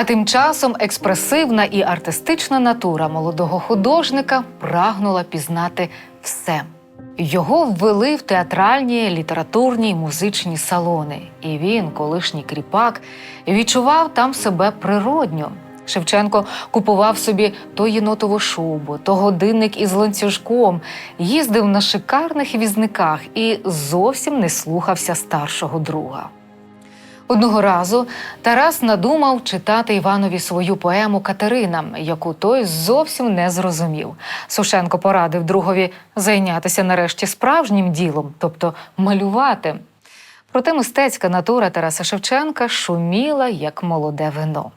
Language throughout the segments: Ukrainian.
А тим часом експресивна і артистична натура молодого художника прагнула пізнати все. Його ввели в театральні, літературні й музичні салони, і він, колишній кріпак, відчував там себе природньо. Шевченко купував собі то єнотову шубу, то годинник із ланцюжком, їздив на шикарних візниках і зовсім не слухався старшого друга. Одного разу Тарас надумав читати Іванові свою поему Катерина, яку той зовсім не зрозумів. Сушенко порадив другові зайнятися нарешті справжнім ділом, тобто малювати. Проте мистецька натура Тараса Шевченка шуміла, як молоде вино.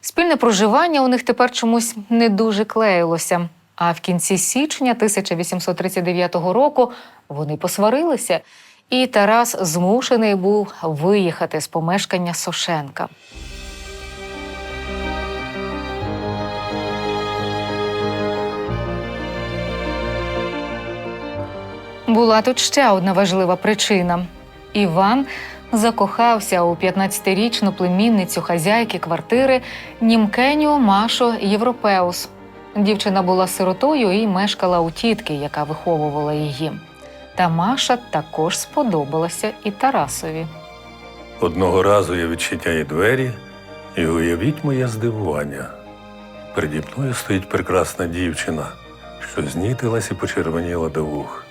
Спільне проживання у них тепер чомусь не дуже клеїлося. А в кінці січня 1839 року вони посварилися, і Тарас змушений був виїхати з помешкання Сошенка. Була тут ще одна важлива причина. Іван закохався у 15-річну племінницю хазяйки квартири Німкеню Машу Європеус. Дівчина була сиротою і мешкала у тітки, яка виховувала її. Та Маша також сподобалася і Тарасові. Одного разу я відчиняю двері, і уявіть моє здивування. Переді мною стоїть прекрасна дівчина, що знітилась і почервоніла до вух.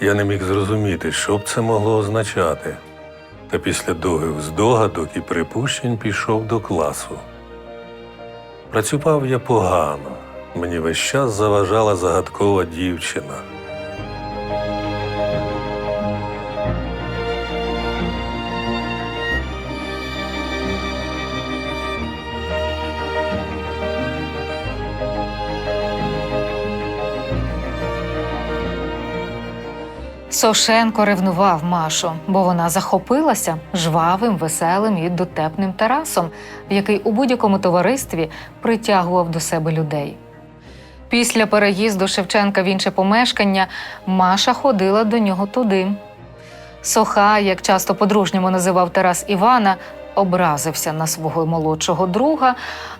Я не міг зрозуміти, що б це могло означати. Та після довгих здогадок і припущень пішов до класу. Працював я погано, мені весь час заважала загадкова дівчина. Сошенко ревнував Машу, бо вона захопилася жвавим, веселим і дотепним Тарасом, який у будь-якому товаристві притягував до себе людей. Після переїзду Шевченка в інше помешкання Маша ходила до нього туди. Соха, як часто по-дружньому називав Тарас Івана, образився на свого молодшого друга,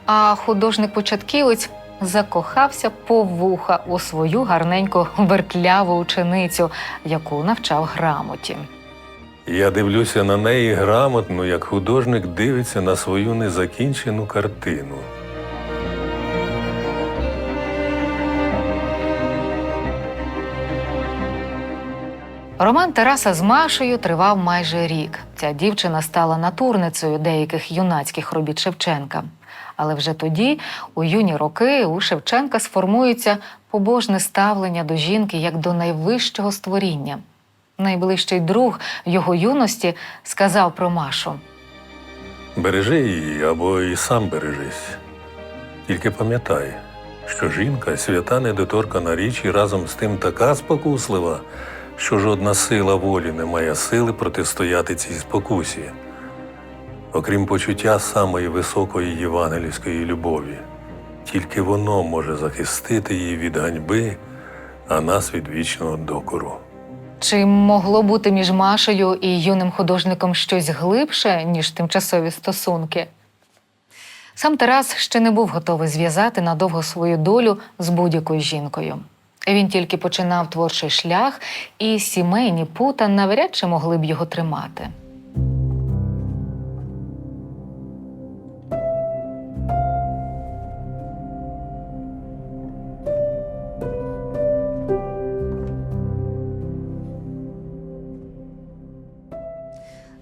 а художник-початківець закохався по вуха у свою гарненьку вертляву ученицю, яку навчав грамоті. Я дивлюся на неї грамотно, як художник дивиться на свою незакінчену картину. Роман Тараса з Машею тривав майже рік. Ця дівчина стала натурницею деяких юнацьких робіт Шевченка. Але вже тоді, у юні роки, у Шевченка сформується побожне ставлення до жінки як до найвищого створіння. Найближчий друг його юності сказав про Машу. Бережи її або і сам бережись. Тільки пам'ятай, що жінка свята недоторкана річ і разом з тим така спокуслива, що жодна сила волі не має сили протистояти цій спокусі, окрім почуття самої високої євангельської любові. Тільки воно може захистити її від ганьби, а нас від вічного докору. Чи могло бути між Машею і юним художником щось глибше, ніж тимчасові стосунки? Сам Тарас ще не був готовий зв'язати надовго свою долю з будь-якою жінкою. Він тільки починав творчий шлях, і сімейні пута навряд чи могли б його тримати.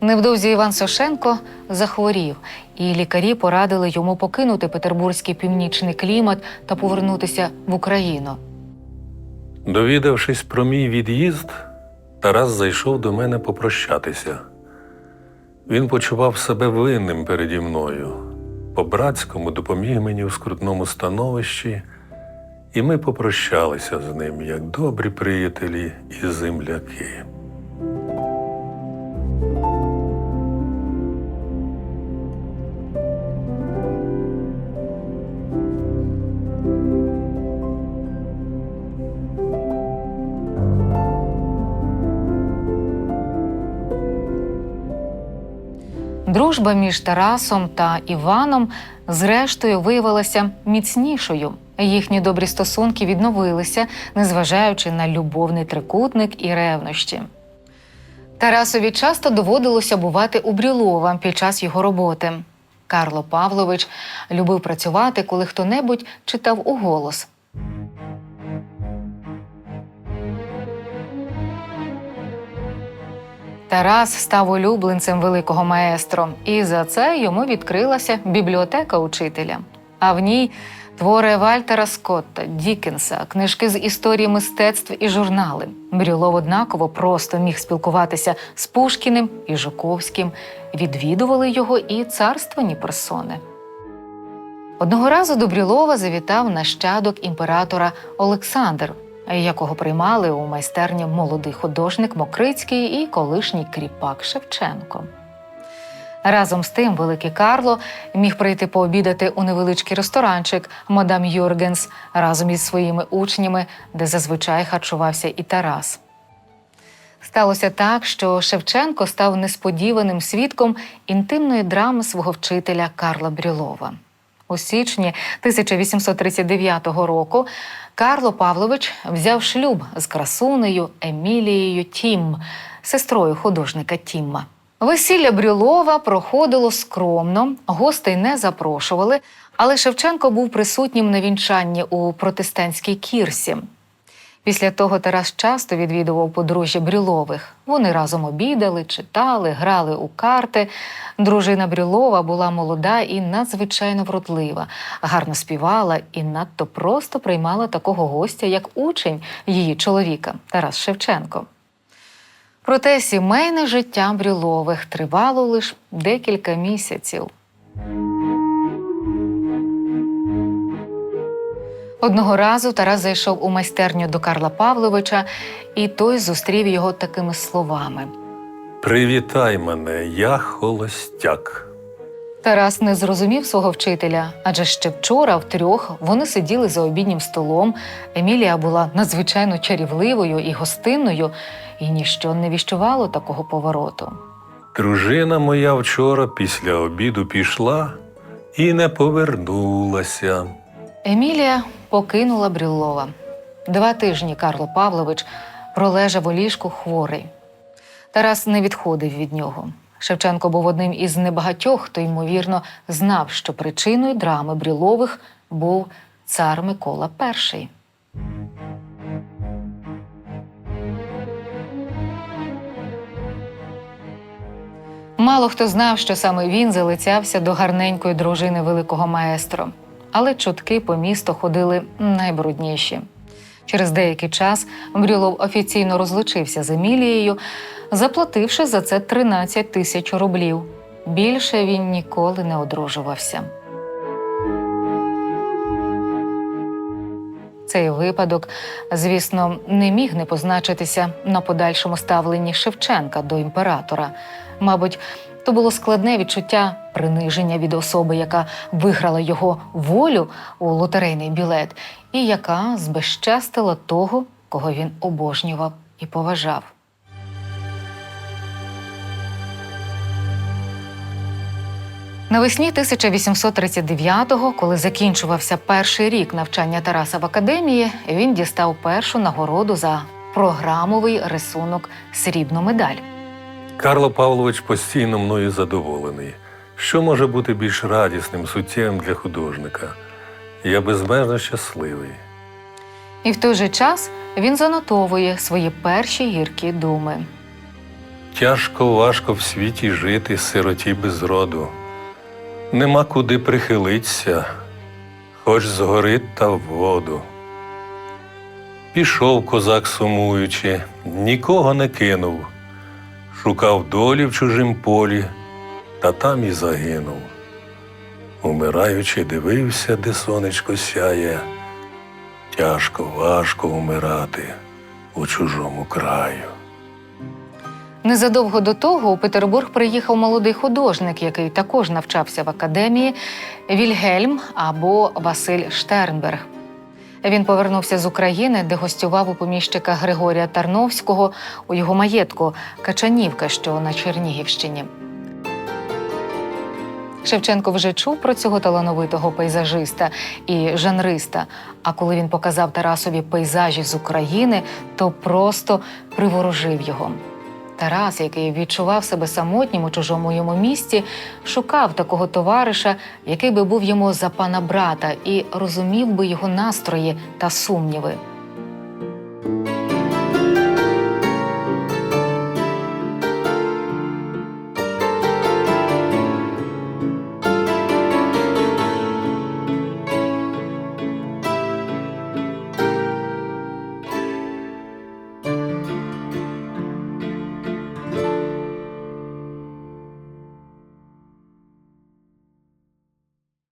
Невдовзі Іван Сошенко захворів, і лікарі порадили йому покинути петербурзький північний клімат та повернутися в Україну. Довідавшись про мій від'їзд, Тарас зайшов до мене попрощатися. Він почував себе винним переді мною, по-братському допоміг мені у скрутному становищі, і ми попрощалися з ним як добрі приятелі і земляки. Дружба між Тарасом та Іваном, зрештою, виявилася міцнішою. Їхні добрі стосунки відновилися, незважаючи на любовний трикутник і ревнощі. Тарасові часто доводилося бувати у Брюлова під час його роботи. Карло Павлович любив працювати, коли хто-небудь читав уголос. Тарас став улюбленцем великого маестро, і за це йому відкрилася бібліотека учителя. А в ній твори Вальтера Скотта, Дікенса, книжки з історії мистецтв і журнали. Брюлов однаково просто міг спілкуватися з Пушкіним і Жуковським. Відвідували його і царствані персони. Одного разу до Брюлова завітав нащадок імператора Олександр, якого приймали у майстерні молодий художник Мокрицький і колишній кріпак Шевченко. Разом з тим, великий Карло міг прийти пообідати у невеличкий ресторанчик мадам Юргенс разом із своїми учнями, де зазвичай харчувався і Тарас. Сталося так, що Шевченко став несподіваним свідком інтимної драми свого вчителя Карла Брюлова. У січні 1839 року Карло Павлович взяв шлюб з красунею Емілією Тім, сестрою художника Тімма. Весілля Брюлова проходило скромно, гостей не запрошували, але Шевченко був присутнім на вінчанні у протестантській кірсі. Після того Тарас часто відвідував подружжя Брюлових. Вони разом обідали, читали, грали у карти. Дружина Брюлова була молода і надзвичайно вродлива, гарно співала і надто просто приймала такого гостя, як учень її чоловіка Тарас Шевченко. Проте сімейне життя Брюлових тривало лише декілька місяців. Одного разу Тарас зайшов у майстерню до Карла Павловича, і той зустрів його такими словами. Привітай мене, я холостяк. Тарас не зрозумів свого вчителя, адже ще вчора втрьох вони сиділи за обіднім столом. Емілія була надзвичайно чарівливою і гостинною, і ніщо не віщувало такого повороту. Дружина моя вчора після обіду пішла і не повернулася. Емілія покинула Брюлова. Два тижні Карло Павлович пролежав у ліжку хворий. Тарас не відходив від нього. Шевченко був одним із небагатьох, хто, ймовірно, знав, що причиною драми Брюлових був цар Микола І. Мало хто знав, що саме він залицявся до гарненької дружини великого маестро, але чутки по місту ходили найбрудніші. Через деякий час Брюлов офіційно розлучився з Емілією, заплативши за це 13 тисяч рублів. Більше він ніколи не одружувався. Цей випадок, звісно, не міг не позначитися на подальшому ставленні Шевченка до імператора. Мабуть, то було складне відчуття приниження від особи, яка виграла його волю у лотерейний білет, і яка збезчестила того, кого він обожнював і поважав. Навесні 1839-го, коли закінчувався перший рік навчання Тараса в академії, він дістав першу нагороду за програмовий рисунок срібну медаль. Карло Павлович постійно мною задоволений. Що може бути більш радісним суттєвим для художника? Я безмежно щасливий. І в той же час він занотовує свої перші гіркі думи. Тяжко важко в світі жити сироті без роду. Нема куди прихилитися, хоч згорить та в воду. Пішов козак сумуючи, нікого не кинув, шукав долі в чужім полі, та там і загинув. Умираючи, дивився, де сонечко сяє. Тяжко, важко умирати у чужому краю. Незадовго до того у Петербург приїхав молодий художник, який також навчався в академії Вільгельм або Василь Штернберг. Він повернувся з України, де гостював у поміщика Григорія Тарновського у його маєтку Качанівка, що на Чернігівщині. Шевченко вже чув про цього талановитого пейзажиста і жанриста. А коли він показав Тарасові пейзажі з України, то просто приворожив його. Тарас, який відчував себе самотнім у чужому йому місті, шукав такого товариша, який би був йому за пана брата і розумів би його настрої та сумніви.